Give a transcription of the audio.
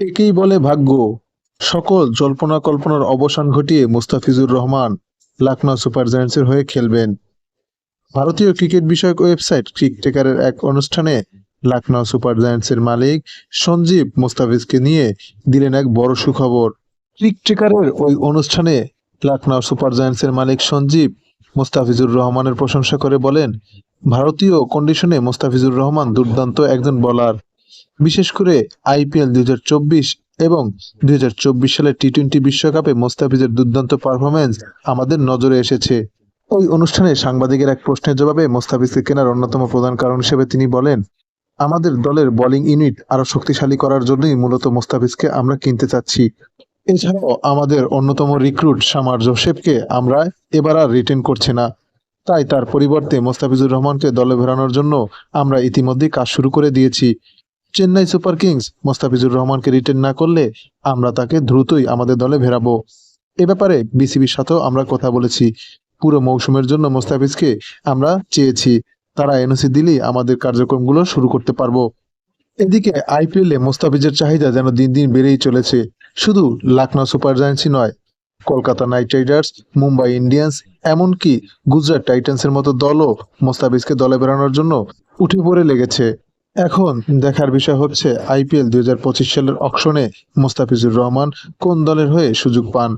একেই বলে ভাগ্য। সকল জল্পনা কল্পনার অবসান ঘটিয়ে মুস্তাফিজুর রহমান লখনৌ সুপার জায়ান্টসের হয়ে খেলবেন। ভারতীয় ক্রিকেট বিষয়ক ওয়েবসাইট ক্রিকটেকারের এক অনুষ্ঠানে লখনৌ সুপার জায়ান্টসের মালিক সঞ্জীব মুস্তাফিজকে নিয়ে দিলেন এক বড় সুখবর। ক্রিকটেকারের ওই অনুষ্ঠানে লখনৌ সুপার জায়ান্টসের মালিক সঞ্জীব মুস্তাফিজুর রহমানের প্রশংসা করে বলেন, ভারতীয় কন্ডিশনে মুস্তাফিজুর রহমান দুর্দান্ত একজন বোলার বিশেষ করে আইপিএল দুই হাজার চব্বিশ এবং দু হাজার চব্বিশ সালের টি টোয়েন্টি বিশ্বকাপে মোস্তাফিজের দুর্দান্ত পারফরমেন্স আমাদের নজরে এসেছে। ওই অনুষ্ঠানে সাংবাদিকের এক প্রশ্নের জবাবে মোস্তাফিজকে কেনার অন্যতম প্রধান কারণ হিসেবে তিনি বলেন, আমাদের দলের বোলিং ইউনিট আরও শক্তিশালী করার জন্যই মূলত মোস্তাফিজকে আমরা কিনতে চাচ্ছি। এছাড়াও আমাদের অন্যতম রিক্রুট সামার জোসেফকে আমরা এবার আর রিটেন করছে না। তাই তার পরিবর্তে মোস্তাফিজুর রহমানকে দলে ভেড়ানোর জন্য আমরা ইতিমধ্যেই কাজ শুরু করে দিয়েছি। চেন্নাই সুপার কিংস মোস্তাফিজুর রহমানকে রিটেন না করলে আমরা তাকে দ্রুতই আমাদের দলে ভেরাবো। এ ব্যাপারে বিসিবির সাথেও আমরা কথা বলেছি। পুরো মৌসুমের জন্য মোস্তাফিজকে আমরা চেয়েছি। তারা এনওসি দিলেই আমাদের কার্যক্রমগুলো শুরু করতে পারব। এদিকে আইপিএলে মোস্তাফিজের চাহিদা যেন দিন দিন বেড়েই চলেছে। শুধু লখনৌ সুপার জায়ান্টসই নয়, Kolkata knight riders, Mumbai Indians, এমনকি গুজরাট টাইটান্সের মতো দলও মোস্তাফিজকে দলে বেরানোর জন্য উঠে পড়ে লেগেছে। এখন দেখার বিষয় হচ্ছে আইপিএল দুই হাজার পঁচিশ সালের অকশনে মোস্তাফিজুর রহমান কোন দলের হয়ে সুযোগ পান?